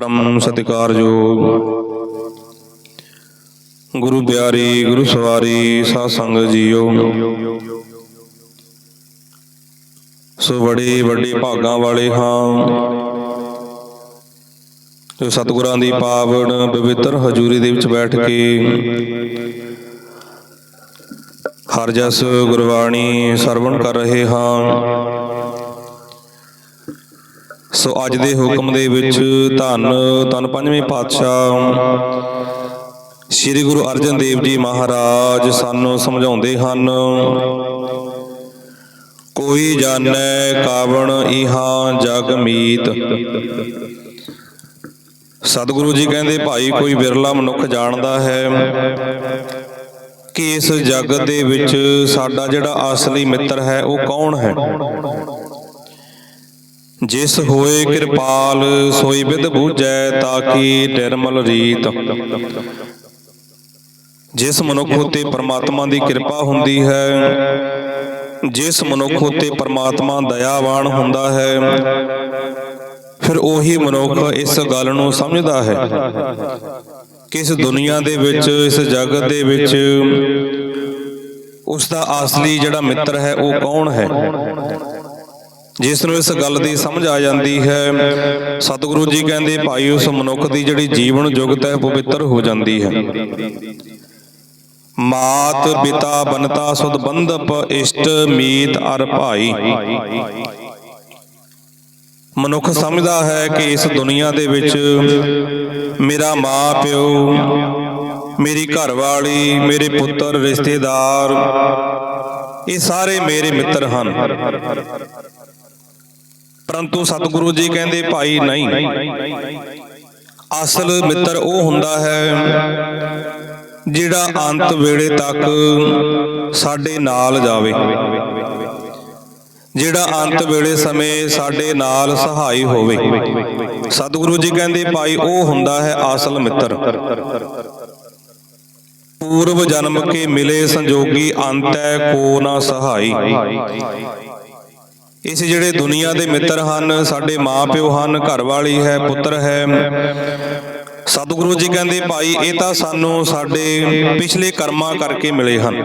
ਪਰਮ ਸਤਿਕਾਰਯੋਗ ਗੁਰੂ ਪਿਆਰੀ, ਗੁਰੂ ਸਵਾਰੀ ਸਾਧ ਸੰਗਤ ਜੀਓ। ਸੋ ਬੜੇ ਵੱਡੇ ਭਾਗਾਂ ਵਾਲੇ ਹਾਂ। ਜੋ ਸਤਿਗੁਰਾਂ ਦੀ ਪਾਵਨ ਪਵਿੱਤਰ ਹਜ਼ੂਰੀ ਦੇ ਵਿੱਚ ਬੈਠ ਕੇ ਹਰ ਜਸ ਗੁਰਬਾਣੀ ਸਰਵਣ ਕਰ ਰਹੇ ਹਾਂ। ਸੋ ਅੱਜ ਦੇ ਹੁਕਮ ਦੇ ਵਿੱਚ ਧੰਨ ਧੰਨ ਪੰਜਵੇਂ ਪਾਤਸ਼ਾਹ ਸ੍ਰੀ ਗੁਰੂ ਅਰਜਨ ਦੇਵ ਜੀ ਮਹਾਰਾਜ ਸਾਨੂੰ ਸਮਝਾਉਂਦੇ ਹਨ ਕੋਈ ਜਾਣੈ ਕਾਵਣ ਇਹਾਂ ਜਗ ਮੀਤ? ਸਤਿਗੁਰੂ ਜੀ ਕਹਿੰਦੇ ਭਾਈ ਕੋਈ ਵਿਰਲਾ ਮਨੁੱਖ ਜਾਣਦਾ ਹੈ ਕਿ ਇਸ ਜਗਤ ਦੇ ਵਿੱਚ ਸਾਡਾ ਜਿਹੜਾ ਅਸਲੀ ਮਿੱਤਰ ਹੈ ਉਹ ਕੌਣ ਹੈ? ਜਿਸ ਹੋਏ ਕਿਰਪਾਲ, ਸੋਈ ਵਿਦ ਬੂਝੈ ਤਾਕੀ ਨਿਰਮਲ ਰੀਤ। ਜਿਸ ਮਨੁੱਖ ਉਤੇ ਪਰਮਾਤਮਾ ਦੀ ਕਿਰਪਾ ਹੁੰਦੀ ਹੈ, ਜਿਸ ਮਨੁੱਖ ਉਤੇ ਪਰਮਾਤਮਾ ਦਇਆਵਾਨ ਹੁੰਦਾ ਹੈ, ਫਿਰ ਉਹੀ ਮਨੁੱਖ ਇਸ ਗੱਲ ਨੂੰ ਸਮਝਦਾ ਹੈ ਕਿ ਇਸ ਦੁਨੀਆ ਦੇ ਵਿੱਚ, ਇਸ ਜਗਤ ਦੇ ਵਿੱਚ ਉਸ ਦਾ ਅਸਲੀ ਜਿਹੜਾ ਮਿੱਤਰ ਹੈ ਉਹ ਕੌਣ ਹੈ? ਜਿਸ ਨੂੰ ਇਸ ਗੱਲ ਦੀ ਸਮਝ ਆ ਜਾਂਦੀ ਹੈ, ਸਤਿਗੁਰੂ ਜੀ ਕਹਿੰਦੇ ਭਾਈ ਉਸ ਮਨੁੱਖ ਦੀ ਜਿਹੜੀ ਜੀਵਨ ਜੁਗਤ ਹੈ ਪਵਿੱਤਰ ਹੋ ਜਾਂਦੀ ਹੈ। ਮਾਤ ਪਿਤਾ ਬਨਤਾ ਸੁਧ ਬੰਧਪ ਇਸ਼ਟ ਮੀਤ ਅਰ ਭਾਈ। ਮਨੁੱਖ ਸਮਝਦਾ ਹੈ ਕਿ ਇਸ ਦੁਨੀਆ ਦੇ ਵਿੱਚ ਮੇਰਾ ਮਾਂ ਪਿਓ, ਮੇਰੀ ਘਰਵਾਲੀ, ਮੇਰੇ ਪੁੱਤਰ, ਰਿਸ਼ਤੇਦਾਰ, ਇਹ ਸਾਰੇ ਮੇਰੇ ਮਿੱਤਰ ਹਨ। ਪਰੰਤੂ ਸਤਿਗੁਰੂ ਜੀ ਕਹਿੰਦੇ, ਭਾਈ, ਨਹੀਂ। ਅਸਲ ਮਿੱਤਰ ਉਹ ਹੁੰਦਾ ਹੈ ਜਿਹੜਾ ਅੰਤ ਵੇਲੇ ਤੱਕ ਸਾਡੇ ਨਾਲ ਜਾਵੇ। ਜਿਹੜਾ ਅੰਤ ਵੇਲੇ ਸਮੇਂ ਸਾਡੇ ਨਾਲ ਸਹਾਈ ਹੋਵੇ। ਸਤਿਗੁਰੂ ਜੀ ਕਹਿੰਦੇ, ਭਾਈ, ਉਹ ਹੁੰਦਾ ਹੈ ਅਸਲ ਮਿੱਤਰ। ਪੂਰਵ ਜਨਮ ਕੇ ਮਿਲੇ ਸੰਜੋਗੀ ਅੰਤੈ ਕੋ ਨਾ ਸਹਾਈ। ਇਸ ਜਿਹੜੇ ਦੁਨੀਆ ਦੇ ਮਿੱਤਰ ਹਨ, ਸਾਡੇ ਮਾਪਿਓ ਹਨ, ਘਰਵਾਲੀ ਹੈ, ਪੁੱਤਰ ਹੈ। ਸਤਿਗੁਰੂ ਜੀ ਕਹਿੰਦੇ, ਭਾਈ, ਇਹ ਤਾਂ ਸਾਨੂੰ ਸਾਡੇ ਪਿਛਲੇ ਕਰਮਾਂ ਕਰਕੇ ਮਿਲੇ ਹਨ।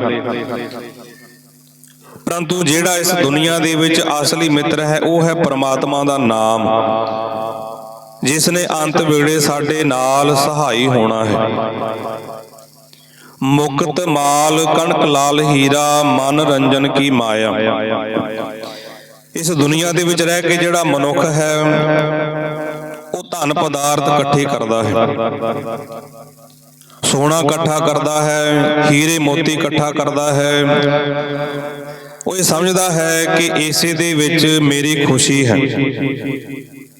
ਪਰੰਤੂ ਜਿਹੜਾ ਇਸ ਦੁਨੀਆ ਦੇ ਵਿੱਚ ਅਸਲੀ ਮਿੱਤਰ ਹੈ, ਉਹ ਹੈ ਪਰਮਾਤਮਾ ਦਾ ਨਾਮ। ਜਿਸ ਨੇ ਅੰਤ ਵੇਲੇ ਸਾਡੇ ਨਾਲ ਸਹਾਈ ਹੋਣਾ ਹੈ। ਮੁਕਤ ਮਾਲ, ਕਣਕ, ਲਾਲ ਹੀਰਾ ਮਨ ਰੰਜਨ ਕੀ ਮਾਇਆ? ਇਸ ਦੁਨੀਆ ਦੇ ਵਿੱਚ ਰਹਿ ਕੇ ਜਿਹੜਾ ਮਨੁੱਖ ਹੈ, ਉਹ ਧਨ ਪਦਾਰਥ ਇਕੱਠੇ ਕਰਦਾ ਹੈ। ਸੋਨਾ ਇਕੱਠਾ ਕਰਦਾ ਹੈ, ਹੀਰੇ ਮੋਤੀ ਇਕੱਠਾ ਕਰਦਾ ਹੈ। ਉਹ ਇਹ ਸਮਝਦਾ ਹੈ ਕਿ ਇਸੇ ਦੇ ਵਿੱਚ ਮੇਰੀ ਖੁਸ਼ੀ ਹੈ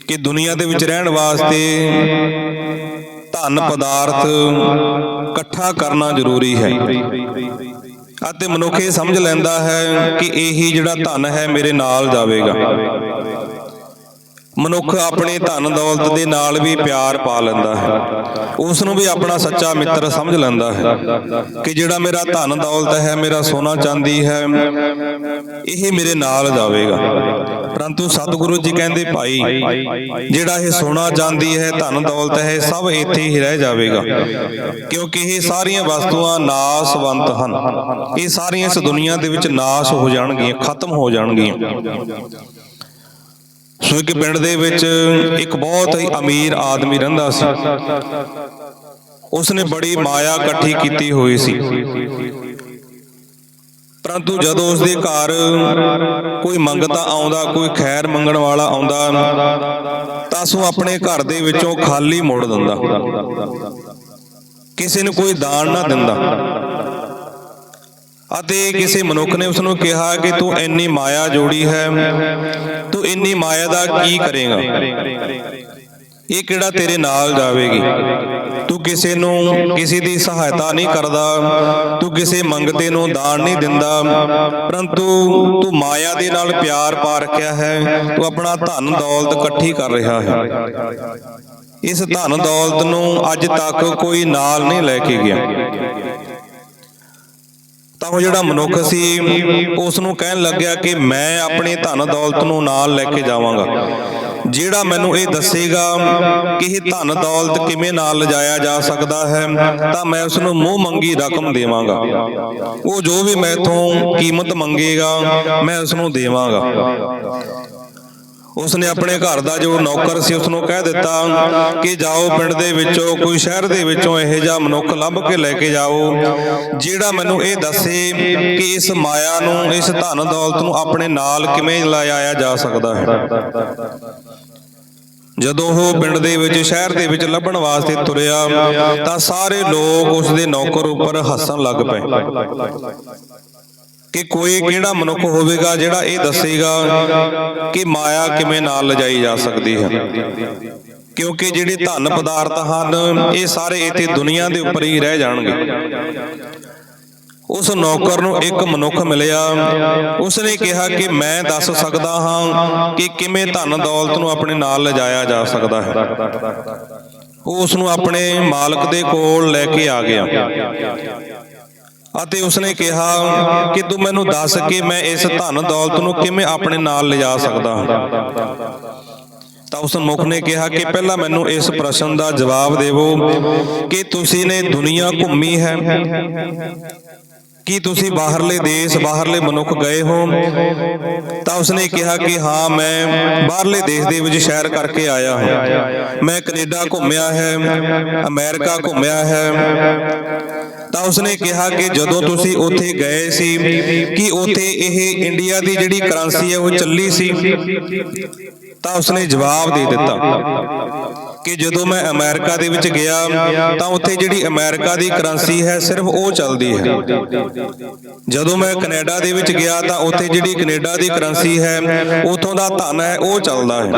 ਕਿ ਦੁਨੀਆ ਦੇ ਵਿੱਚ ਰਹਿਣ ਵਾਸਤੇ ਧਨ ਪਦਾਰਥ ਇਕੱਠਾ ਕਰਨਾ ਜ਼ਰੂਰੀ ਹੈ। ਅਤੇ ਮਨੁੱਖ ਇਹ ਸਮਝ ਲੈਂਦਾ ਹੈ ਕਿ ਇਹੀ ਜਿਹੜਾ ਧਨ ਹੈ ਮੇਰੇ ਨਾਲ ਜਾਵੇਗਾ। ਮਨੁੱਖ ਆਪਣੇ ਧਨ ਦੌਲਤ ਦੇ ਨਾਲ ਵੀ ਪਿਆਰ ਪਾ ਲੈਂਦਾ ਹੈ। ਉਸ ਨੂੰ ਵੀ ਆਪਣਾ ਸੱਚਾ ਮਿੱਤਰ ਸਮਝ ਲੈਂਦਾ ਹੈ ਕਿ ਜਿਹੜਾ ਮੇਰਾ ਧਨ ਦੌਲਤ ਹੈ, ਮੇਰਾ ਸੋਨਾ ਚਾਂਦੀ ਹੈ, ਇਹ ਮੇਰੇ ਨਾਲ ਜਾਵੇਗਾ। ਪਰੰਤੂ ਸਤਿਗੁਰੂ ਜੀ ਕਹਿੰਦੇ, ਭਾਈ, ਜਿਹੜਾ ਇਹ ਸੋਨਾ ਚਾਂਦੀ ਹੈ ਧਨ ਦੌਲਤ ਹੈ ਸਭ ਇੱਥੇ ਹੀ ਰਹਿ ਜਾਵੇਗਾ। ਕਿਉਂਕਿ ਇਹ ਸਾਰੀਆਂ ਵਸਤੂਆਂ ਨਾਸਵੰਤ ਹਨ। ਇਹ ਸਾਰੀਆਂ ਇਸ ਦੁਨੀਆ ਦੇ ਵਿੱਚ ਨਾਸ ਹੋ ਜਾਣਗੀਆਂ, ਖਤਮ ਹੋ ਜਾਣਗੀਆਂ। ਸੋ ਇੱਕ ਪਿੰਡ ਦੇ ਵਿੱਚ ਇੱਕ ਬਹੁਤ ਹੀ ਅਮੀਰ ਆਦਮੀ ਰਹਿੰਦਾ ਸੀ। ਉਸਨੇ ਬੜੀ ਮਾਇਆ ਇਕੱਠੀ ਕੀਤੀ ਹੋਈ ਸੀ। ਪਰੰਤੂ ਜਦੋਂ ਉਸਦੇ ਘਰ ਕੋਈ ਮੰਗਤਾ ਆਉਂਦਾ, ਕੋਈ ਖੈਰ ਮੰਗਣ ਵਾਲਾ ਆਉਂਦਾ, ਤਾਂ ਸੋ ਆਪਣੇ ਘਰ ਦੇ ਵਿੱਚੋਂ ਖਾਲੀ ਮੋੜ ਦਿੰਦਾ। ਕਿਸੇ ਨੂੰ ਕੋਈ ਦਾਨ ਨਾ ਦਿੰਦਾ। ਅਤੇ ਕਿਸੇ ਮਨੁੱਖ ਨੇ ਉਸ ਨੂੰ ਕਿਹਾ ਕਿ ਤੂੰ ਇੰਨੀ ਮਾਇਆ ਜੋੜੀ ਹੈ, ਤੂੰ ਇੰਨੀ ਮਾਇਆ ਦਾ ਕੀ ਕਰੇਗਾ? ਇਹ ਕਿਹੜਾ ਤੇਰੇ ਨਾਲ ਜਾਵੇਗੀ? ਤੂੰ ਕਿਸੇ ਨੂੰ ਕਿਸੇ ਦੀ ਸਹਾਇਤਾ ਨਹੀਂ ਕਰਦਾ, ਤੂੰ ਕਿਸੇ ਮੰਗਤੇ ਨੂੰ ਦਾਨ ਨਹੀਂ ਦਿੰਦਾ, ਪਰੰਤੂ ਤੂੰ ਮਾਇਆ ਦੇ ਨਾਲ ਪਿਆਰ ਪਾ ਰੱਖਿਆ ਹੈ, ਤੂੰ ਆਪਣਾ ਧਨ ਦੌਲਤ ਇਕੱਠੀ ਕਰ ਰਿਹਾ ਹੈ। ਇਸ ਧਨ ਦੌਲਤ ਨੂੰ ਅੱਜ ਤੱਕ ਕੋਈ ਨਾਲ ਨਹੀਂ ਲੈ ਕੇ ਗਿਆ। ਤਾਂ ਉਹ ਜਿਹੜਾ ਮਨੁੱਖ ਸੀ, ਉਸ ਨੂੰ ਕਹਿਣ ਲੱਗਿਆ ਕਿ ਮੈਂ ਆਪਣੇ ਧਨ ਦੌਲਤ ਨੂੰ ਨਾਲ ਲੈ ਕੇ ਜਾਵਾਂਗਾ। ਜਿਹੜਾ ਮੈਨੂੰ ਇਹ ਦੱਸੇਗਾ ਕਿ ਇਹ ਧਨ ਦੌਲਤ ਕਿਵੇਂ ਨਾਲ ਲਿਜਾਇਆ ਜਾ ਸਕਦਾ ਹੈ, ਤਾਂ ਮੈਂ ਉਸ ਨੂੰ ਮੂੰਹ ਮੰਗੀ ਰਕਮ ਦੇਵਾਂਗਾ। ਉਹ ਜੋ ਵੀ ਮੈਥੋਂ ਕੀਮਤ ਮੰਗੇਗਾ, ਮੈਂ ਉਸ ਨੂੰ ਦੇਵਾਂਗਾ। ਉਸਨੇ ਆਪਣੇ ਘਰ ਦਾ ਜੋ ਨੌਕਰ ਸੀ ਉਸ ਨੂੰ ਕਹਿ ਦਿੱਤਾ ਕਿ ਜਾਓ ਪਿੰਡ ਦੇ ਵਿੱਚੋਂ, ਕੋਈ ਸ਼ਹਿਰ ਦੇ ਵਿੱਚੋਂ ਇਹੋ ਜਿਹਾ ਮਨੁੱਖ ਲੱਭ ਕੇ ਲੈ ਕੇ ਜਾਓ, ਜਿਹੜਾ ਮੈਨੂੰ ਇਹ ਦੱਸੇ ਕਿ ਇਸ ਮਾਇਆ ਨੂੰ, ਇਸ ਧਨ ਦੌਲਤ ਨੂੰ ਆਪਣੇ ਨਾਲ ਕਿਵੇਂ ਲਾਇਆ ਜਾ ਸਕਦਾ ਹੈ। ਜਦੋਂ ਉਹ ਪਿੰਡ ਦੇ ਵਿੱਚ, ਸ਼ਹਿਰ ਦੇ ਵਿੱਚ ਲੱਭਣ ਵਾਸਤੇ ਤੁਰਿਆ, ਤਾਂ ਸਾਰੇ ਲੋਕ ਉਸ ਦੇ ਨੌਕਰ ਉੱਪਰ ਹੱਸਣ ਲੱਗ ਪਏ। ਕਿ ਕੋਈ ਕਿਹੜਾ ਮਨੁੱਖ ਹੋਵੇਗਾ ਜਿਹੜਾ ਇਹ ਦੱਸੇਗਾ ਕਿ ਮਾਇਆ ਕਿਵੇਂ ਨਾਲ ਲਿਜਾਈ ਜਾ ਸਕਦੀ ਹੈ। ਕਿਉਂਕਿ ਜਿਹੜੇ ਧਨ ਪਦਾਰਥ ਹਨ, ਇਹ ਸਾਰੇ ਇੱਥੇ ਦੁਨੀਆ ਦੇ ਉੱਪਰ ਹੀ ਰਹਿ ਜਾਣਗੇ। ਉਸ ਨੌਕਰ ਨੂੰ ਇੱਕ ਮਨੁੱਖ ਮਿਲਿਆ। ਉਸਨੇ ਕਿਹਾ ਕਿ ਮੈਂ ਦੱਸ ਸਕਦਾ ਹਾਂ ਕਿ ਕਿਵੇਂ ਧਨ ਦੌਲਤ ਨੂੰ ਆਪਣੇ ਨਾਲ ਲਿਜਾਇਆ ਜਾ ਸਕਦਾ ਹੈ। ਉਹ ਉਸ ਨੂੰ ਆਪਣੇ ਮਾਲਕ ਦੇ ਕੋਲ ਲੈ ਕੇ ਆ ਗਿਆ। ਅਤੇ ਉਸਨੇ ਕਿਹਾ ਕਿ ਤੂੰ ਮੈਨੂੰ ਦੱਸ ਕਿ ਮੈਂ ਇਸ ਧਨ ਦੌਲਤ ਨੂੰ ਕਿਵੇਂ ਆਪਣੇ ਨਾਲ ਲਿਜਾ ਸਕਦਾ ਹਾਂ। ਤਾਂ ਉਸ ਮੁਖ ਨੇ ਕਿਹਾ ਕਿ ਪਹਿਲਾਂ ਮੈਨੂੰ ਇਸ ਪ੍ਰਸ਼ਨ ਦਾ ਜਵਾਬ ਦੇਵੋ ਕਿ ਤੁਸੀਂ ਨੇ ਦੁਨੀਆ ਘੁੰਮੀ ਹੈ? ਕੀ ਤੁਸੀਂ ਬਾਹਰਲੇ ਦੇਸ਼, ਬਾਹਰਲੇ ਮਨੁੱਖ ਗਏ ਹੋ? ਤਾਂ ਉਸਨੇ ਕਿਹਾ ਕਿ ਹਾਂ, ਮੈਂ ਬਾਹਰਲੇ ਦੇਸ਼ ਦੇ ਵਿੱਚ ਸ਼ਹਿਰ ਕਰਕੇ ਆਇਆ ਹਾਂ। ਮੈਂ ਕੈਨੇਡਾ ਘੁੰਮਿਆ ਹੈ, ਅਮਰੀਕਾ ਘੁੰਮਿਆ ਹੈ। ਤਾਂ ਉਸਨੇ ਕਿਹਾ ਕਿ ਜਦੋਂ ਤੁਸੀਂ ਉੱਥੇ ਗਏ ਸੀ ਕਿ ਉੱਥੇ ਇਹ ਇੰਡੀਆ ਦੀ ਜਿਹੜੀ ਕਰੰਸੀ ਹੈ ਉਹ ਚੱਲੀ ਸੀ, ਤਾਂ ਉਸਨੇ ਜਵਾਬ ਦੇ ਦਿੱਤਾ ਕਿ ਜਦੋਂ ਮੈਂ ਅਮਰੀਕਾ ਦੇ ਵਿੱਚ ਗਿਆ, ਤਾਂ ਉੱਥੇ ਜਿਹੜੀ ਅਮਰੀਕਾ ਦੀ ਕਰੰਸੀ ਹੈ ਸਿਰਫ ਉਹ ਚੱਲਦੀ ਹੈ। ਜਦੋਂ ਮੈਂ ਕੈਨੇਡਾ ਦੇ ਵਿੱਚ ਗਿਆ, ਤਾਂ ਉੱਥੇ ਜਿਹੜੀ ਕੈਨੇਡਾ ਦੀ ਕਰੰਸੀ ਹੈ, ਉਥੋਂ ਦਾ ਧਨ ਹੈ, ਉਹ ਚੱਲਦਾ ਹੈ।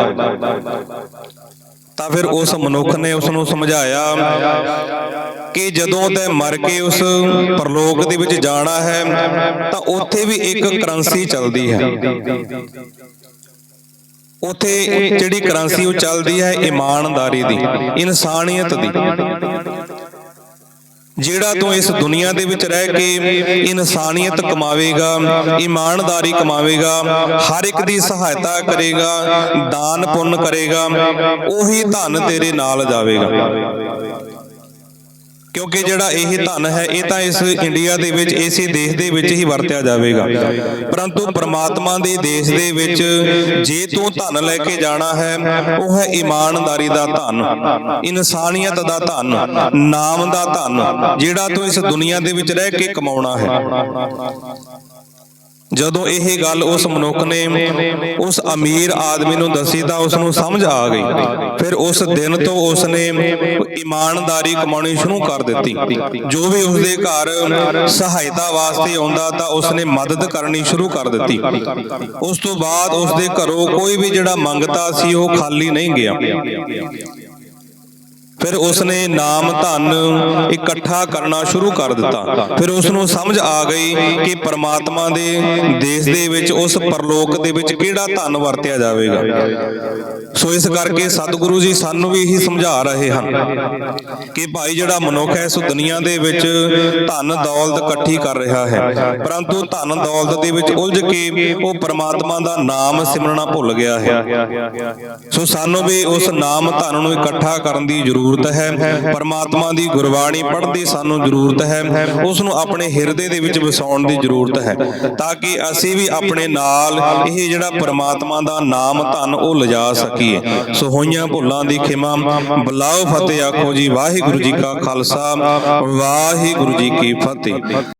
ਤਾਂ ਫਿਰ ਉਸ ਮਨੁੱਖ ਨੇ ਉਸ ਨੂੰ ਸਮਝਾਇਆ ਕਿ ਜਦੋਂ ਤੈ ਮਰ ਕੇ ਉਸ ਪਰਲੋਕ ਦੇ ਵਿੱਚ ਜਾਣਾ ਹੈ, ਤਾਂ ਉੱਥੇ ਵੀ ਇੱਕ ਕਰੰਸੀ ਚੱਲਦੀ ਹੈ। ਉੱਥੇ ਜਿਹੜੀ ਕਰੰਸੀ ਉਹ ਚੱਲਦੀ ਹੈ ਇਮਾਨਦਾਰੀ ਦੀ, ਇਨਸਾਨੀਅਤ ਦੀ। ਜਿਹੜਾ ਤੂੰ ਇਸ ਦੁਨੀਆ ਦੇ ਵਿੱਚ ਰਹਿ ਕੇ ਇਨਸਾਨੀਅਤ ਕਮਾਵੇਗਾ, ਇਮਾਨਦਾਰੀ ਕਮਾਵੇਗਾ, ਹਰ ਇੱਕ ਦੀ ਸਹਾਇਤਾ ਕਰੇਗਾ, ਦਾਨ ਪੁੰਨ ਕਰੇਗਾ, ਉਹੀ ਧਨ ਤੇਰੇ ਨਾਲ ਜਾਵੇਗਾ। ਕਿਉਂਕਿ ਜਿਹੜਾ ਇਹ ਧਨ ਹੈ, ਇਹ ਤਾਂ ਇਸ ਇੰਡੀਆ ਦੇ ਵਿੱਚ, ਇਸੇ ਦੇਸ਼ ਦੇ ਵਿੱਚ ਹੀ ਵਰਤਿਆ ਜਾਵੇਗਾ। ਪਰੰਤੂ ਪ੍ਰਮਾਤਮਾ ਦੇ ਦੇਸ਼ ਦੇ ਵਿੱਚ ਜੇ ਤੂੰ ਧਨ ਲੈ ਕੇ ਜਾਣਾ ਹੈ, ਉਹ ਹੈ ਇਮਾਨਦਾਰੀ ਦਾ ਧਨ, ਇਨਸਾਨੀਅਤ ਦਾ ਧਨ, ਨਾਮ ਦਾ ਧਨ, ਜਿਹੜਾ ਤੂੰ ਇਸ ਦੁਨੀਆ ਦੇ ਵਿੱਚ ਰਹਿ ਕੇ ਕਮਾਉਣਾ ਹੈ। ਜਦੋਂ ਇਹ ਗੱਲ ਉਸ ਮਨੁੱਖ ਨੇ ਉਸ ਅਮੀਰ ਆਦਮੀ ਨੂੰ ਦੱਸੀ ਤਾਂ ਉਸ ਨੂੰ ਸਮਝ ਆ ਗਈ। ਫਿਰ ਉਸ ਦਿਨ ਤੋਂ ਉਸ ਨੇ ਇਮਾਨਦਾਰੀ ਕਮਾਉਣੀ ਸ਼ੁਰੂ ਕਰ ਦਿੱਤੀ। ਜੋ ਵੀ ਉਸ ਦੇ ਘਰ ਸਹਾਇਤਾ ਵਾਸਤੇ ਆਉਂਦਾ ਤਾਂ ਉਸ ਨੇ ਮਦਦ ਕਰਨੀ ਸ਼ੁਰੂ ਕਰ ਦਿੱਤੀ। ਉਸ ਤੋਂ ਬਾਅਦ ਉਸ ਦੇ ਘਰੋਂ ਕੋਈ ਵੀ ਜਿਹੜਾ ਮੰਗਤਾ ਸੀ ਉਹ ਖਾਲੀ ਨਹੀਂ ਗਿਆ। ਫਿਰ ਉਸਨੇ ਨਾਮ ਧਨ ਇਕੱਠਾ ਕਰਨਾ ਸ਼ੁਰੂ ਕਰ ਦਿੱਤਾ। ਫਿਰ ਉਸ ਨੂੰ ਸਮਝ ਆ ਗਈ ਕਿ ਪਰਮਾਤਮਾ ਦੇ ਦੇਸ਼ ਦੇ ਵਿੱਚ, ਉਸ ਪਰਲੋਕ ਦੇ ਵਿੱਚ ਕਿਹੜਾ ਧਨ ਵਰਤਿਆ ਜਾਵੇਗਾ। ਸੋ ਇਸ ਕਰਕੇ ਸਤਿਗੁਰੂ ਜੀ ਸਾਨੂੰ ਵੀ ਇਹੀ ਸਮਝਾ ਰਹੇ ਹਨ ਕਿ ਭਾਈ ਜਿਹੜਾ ਮਨੁੱਖ ਹੈ, ਸੋ ਦੁਨੀਆ ਦੇ ਵਿੱਚ ਧਨ ਦੌਲਤ ਇਕੱਠੀ ਕਰ ਰਿਹਾ ਹੈ। ਪਰੰਤੂ ਧਨ ਦੌਲਤ ਦੇ ਵਿੱਚ ਉਲਝ ਕੇ ਉਹ ਪਰਮਾਤਮਾ ਦਾ ਨਾਮ ਸਿਮਰਨਾ ਭੁੱਲ ਗਿਆ ਹੈ। ਸੋ ਸਾਨੂੰ ਵੀ ਉਸ ਨਾਮ ਧਨ ਨੂੰ ਇਕੱਠਾ ਕਰਨ ਦੀ ਜ਼ਰੂਰਤ ਹੈ। ਪਰਮਾਤਮਾ ਦੀ ਗੁਰਬਾਣੀ ਪੜ੍ਹਨ ਦੀ ਸਾਨੂੰ ਜ਼ਰੂਰਤ ਹੈ। ਉਸ ਨੂੰ ਆਪਣੇ ਹਿਰਦੇ ਦੇ ਵਿੱਚ ਵਸਾਉਣ ਦੀ ਜ਼ਰੂਰਤ ਹੈ। ਤਾਂ ਕਿ ਅਸੀਂ ਵੀ ਆਪਣੇ ਨਾਲ ਇਹ ਜਿਹੜਾ ਪਰਮਾਤਮਾ ਦਾ ਨਾਮ ਧਨ ਉਹ ਲਿਜਾ ਸਕੀਏ। ਸੋ ਹੋਈਆਂ ਭੁੱਲਾਂ ਦੀ ਖਿਮਾ। ਬਲਾਓ ਫਤਿਹ ਆਖੋ ਜੀ। ਵਾਹਿਗੁਰੂ ਜੀ ਕਾ ਖਾਲਸਾ। ਵਾਹਿਗੁਰੂ ਜੀ ਕੀ ਫਤਿਹ।